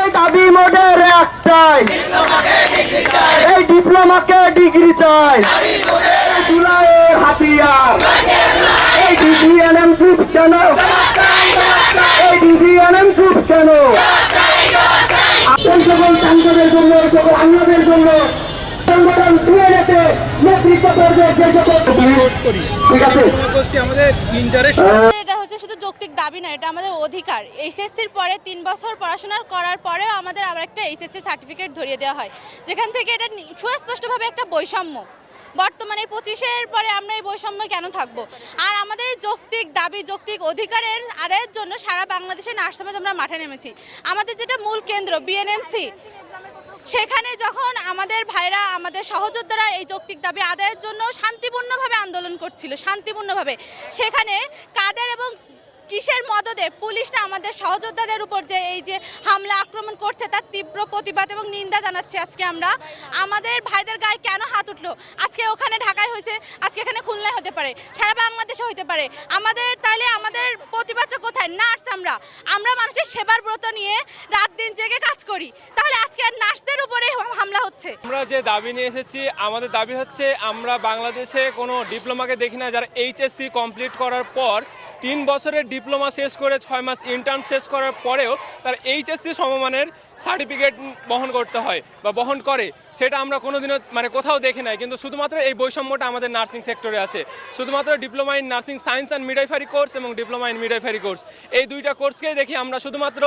এই দাবি মোদের একটাই। এই ডিপ্লোমাকে ডিগ্রি চাই। জুলাইয়ের হাতিয়ার। এই ডিজিএনএম চুপ কেন? এই ডিজিএনএম চুপ কেন? এই সকল সাংসদের জন্য এই সকল আঙ্গদের জন্য সংগঠন ধুয়ে গেছে নেতৃত্ব পর্যায়ে যে সকল ঠিক আছে। হচ্ছে শুধু যৌক্তিক দাবি না, এটা আমাদের অধিকার। এইচএসসির পরে তিন বছর পড়াশোনা করার পরেও আমাদের আবার একটা এইচএসসি সার্টিফিকেট ধরিয়ে দেওয়া হয়। যেখান থেকে এটা সুস্পষ্টভাবে একটা বৈষম্য। বর্তমানে পঁচিশের পরে আমরা এই বৈষম্য কেন থাকব? আর আমাদের এই যৌক্তিক দাবি, যৌক্তিক অধিকারের আদায়ের জন্য সারা বাংলাদেশে নার্স সমাজ আমরা মাঠে নেমেছি। আমাদের যেটা মূল কেন্দ্র বিএনএমসি সেখানে যখন আমাদের ভাইরা, আমাদের সহযোদ্ধারা এই যৌক্তিক দাবি আদায়ের জন্য শান্তিপূর্ণভাবে আন্দোলন করছিল, শান্তিপূর্ণভাবে, সেখানে কাদের এবং কিসের মদদে পুলিশরা আমাদের সহযোদ্ধাদের উপর যে এই যে হামলা, আক্রমণ করছে তার তীব্র প্রতিবাদ এবং নিন্দা জানাচ্ছি আজকে আমরা। আমাদের ভাইদের গায়ে কেন হাত উঠল? আজকে ওখানে ঢাকায় হয়েছে, আজকে এখানে খুলনায় হতে পারে, সারা বাংলাদেশে হতে পারে। আমাদের তাহলে আমাদের প্রতিবাদটা কোথায়? নার্স আমরা। আমরা মানুষের সেবার ব্রত নিয়ে রাত দিন জেগে কাজ করি। তাহলে আজকে নার্সদের উপরে হামলা হচ্ছে? আমরা যে দাবি নিয়ে এসেছি, আমাদের দাবি হচ্ছে আমরা বাংলাদেশে কোনো ডিপ্লোমাকে দেখি না, যারা এইচএসসি কমপ্লিট করার পর তিন বছরের ডিপ্লোমা শেষ করে ছয় মাস ইন্টার্ন শেষ করার পরেও তার এইচএসসি সমমানের সার্টিফিকেট বহন করতে হয় বা বহন করে, সেটা আমরা কোনোদিনও মানে কোথাও দেখি নাই। কিন্তু শুধুমাত্র এই বৈষম্যটা আমাদের নার্সিং সেক্টরে আছে। শুধুমাত্র diploma in nursing science and midwifery course এবং ডিপ্লোমা ইন মিডাইফারি কোর্স এই দুইটা কোর্সকেই দেখি আমরা শুধুমাত্র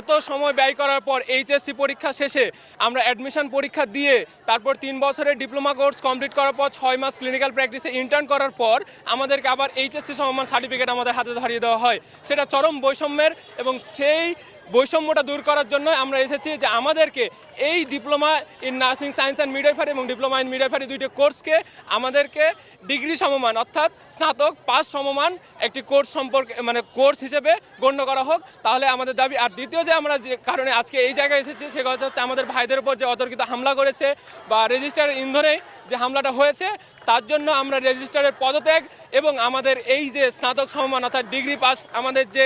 এত সময় ব্যয় করার পর এইচএসসি পরীক্ষা শেষে আমরা অ্যাডমিশন পরীক্ষা দিয়ে, তারপর তিন বছরের ডিপ্লোমা কোর্স কমপ্লিট করার পর ছয় মাস ক্লিনিক্যাল প্র্যাকটিসে ইন্টার্ন করার পর আমাদেরকে আবার এইচএসসি সমমান সার্টিফিকেট আমাদের হাতে ধরিয়ে দেওয়া হয়। সেটা চরম বৈষম্যের এবং সেই বৈষম্যটা দূর করার জন্য আমরা এসেছি যে আমাদেরকে এই diploma in nursing science and midwifery এবং ডিপ্লোমা ইন মিডাইফারি দুইটি কোর্সকে আমাদেরকে ডিগ্রি সমমান, অর্থাৎ স্নাতক, পাস সমমান একটি কোর্স সম্পর্কে মানে কোর্স হিসেবে গণ্য করা হোক। তাহলে আমাদের দাবি, আর দ্বিতীয় যে আমরা যে কারণে আজকে এই জায়গায় এসেছি, সে কথা হচ্ছে আমাদের ভাইদের উপর যে অতর্কিত হামলা করেছে বা রেজিস্টারের ইন্ধনে যে হামলাটা হয়েছে, তার জন্য আমরা রেজিস্টারের পদত্যাগ এবং আমাদের এই যে স্নাতক সমমান, অর্থাৎ ডিগ্রি পাস, আমাদের যে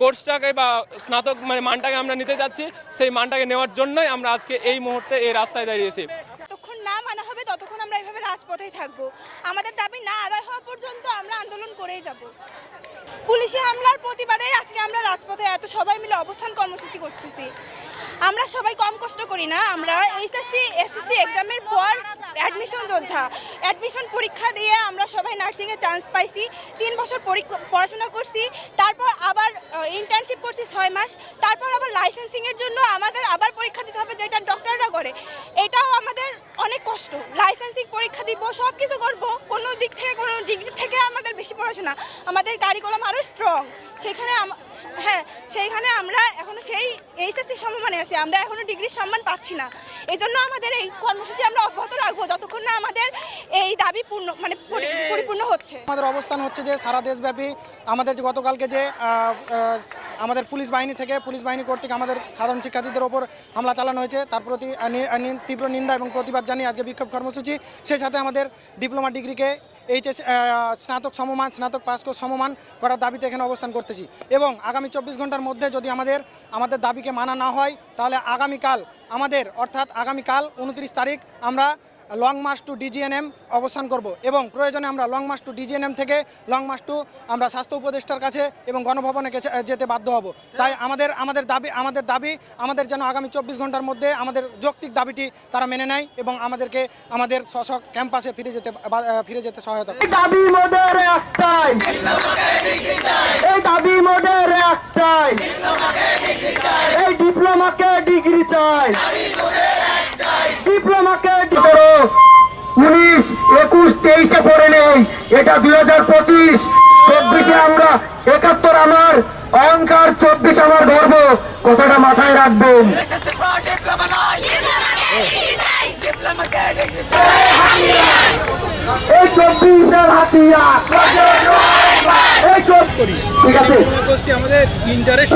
কোর্সটাকে বা স্নাতক মানে মানটাকে আমরা নিতে চাচ্ছি সেই মানটাকে নেওয়ার জন্যই আমরা আজকে এই মুহূর্তে এই রাস্তায় দাঁড়িয়েছি। যতক্ষণ না মানা হবে, ততক্ষণ আমরা এইভাবে রাজপথেই থাকব। আমাদের দাবি না আদায় হওয়া পর্যন্ত আমরা আন্দোলন করেই যাব। পুলিশি হামলার প্রতিবাদে আজকে আমরা রাজপথে এত সবাই মিলে অবস্থান কর্মসূচি করতেছি। আমরা সবাই কম কষ্ট করি না, আমরা এইচএসসি, এসএসসি এক্সামের পর অ্যাডমিশন যোদ্ধা। অ্যাডমিশন পরীক্ষা দিয়ে আমরা সবাই নার্সিংয়ে চান্স পাইছি। তিন বছর পড়াশোনা করছি। তারপর আবার ইন্টার্নশিপ করছি ছয় মাস। তারপর আবার লাইসেন্সিংয়ের জন্য আমাদের আবার পরীক্ষা দিতে হবে যেটা ডক্টররা করে। এটাও আমাদের অনেক কষ্ট। লাইসেন্সিং পরীক্ষা দিব সব কিছু করব। কোনো দিক থেকে, কোনো ডিগ্রি থেকে আমাদের বেশি পড়াশোনা। আমাদের কারিকুলাম আরও স্ট্রং সেখানে হ্যাঁ সেইখানে আমরা এখনও সেই এইচএসসি সম্মানে আছি আমরা এখনও ডিগ্রির সম্মান পাচ্ছি না। এই জন্য আমাদের এই কর্মসূচি আমরা অব্যাহত রাখব যতক্ষণ না আমাদের এই দাবি পূর্ণ মানে পরিপূর্ণ হচ্ছে। আমাদের অবস্থান হচ্ছে যে সারা দেশব্যাপী আমাদের যে গতকালকে যে আমাদের পুলিশ বাহিনী থেকে পুলিশ বাহিনী কর্তৃক আমাদের সাধারণ শিক্ষার্থীদের ওপর হামলা চালানো হয়েছে তার প্রতি তীব্র নিন্দা এবং প্রতিবাদ জানিয়ে আজকে বিক্ষোভ কর্মসূচি সেই সাথে আমাদের ডিপ্লোমা ডিগ্রিকে এইচএস স্নাতক সমমান, স্নাতক পাস কোর্স সমমান করার দাবিতে এখানে অবস্থান করতেছি। এবং আগামী চব্বিশ ঘণ্টার মধ্যে যদি আমাদের আমাদের দাবিকে মানা না হয়, তাহলে আগামীকাল আমাদের, অর্থাৎ আগামীকাল উনত্রিশ তারিখ আমরা লং মার্চ টু ডিজিএনএম অবস্থান করব এবং প্রয়োজনে আমরা লং মার্চ টু ডিজিএনএম থেকে লং মার্চ টু আমরা স্বাস্থ্য উপদেষ্টার কাছে এবং গণভবনে যেতে বাধ্য হব। তাই আমাদের আমাদের দাবি আমাদের দাবি, আমাদের যেন আগামী চব্বিশ ঘণ্টার মধ্যে আমাদের যৌক্তিক দাবিটি তারা মেনে নেয় এবং আমাদেরকে আমাদের স্ব ক্যাম্পাসে ফিরে যেতে ফিরে যেতে সহায়তা করে। দাবি এই দাবি এই ডিপ্লোমাকে ডিগ্রি চাই। এটা দুই হাজার পঁচিশ। চব্বিশে আমরা একাত্তর আমার অহংকার চব্বিশ আমার গর্ব কথাটা মাথায় রাখবেন। এই চব্বিশের হাতিয়ার। ঠিক আছে। আমাদের তিন চারের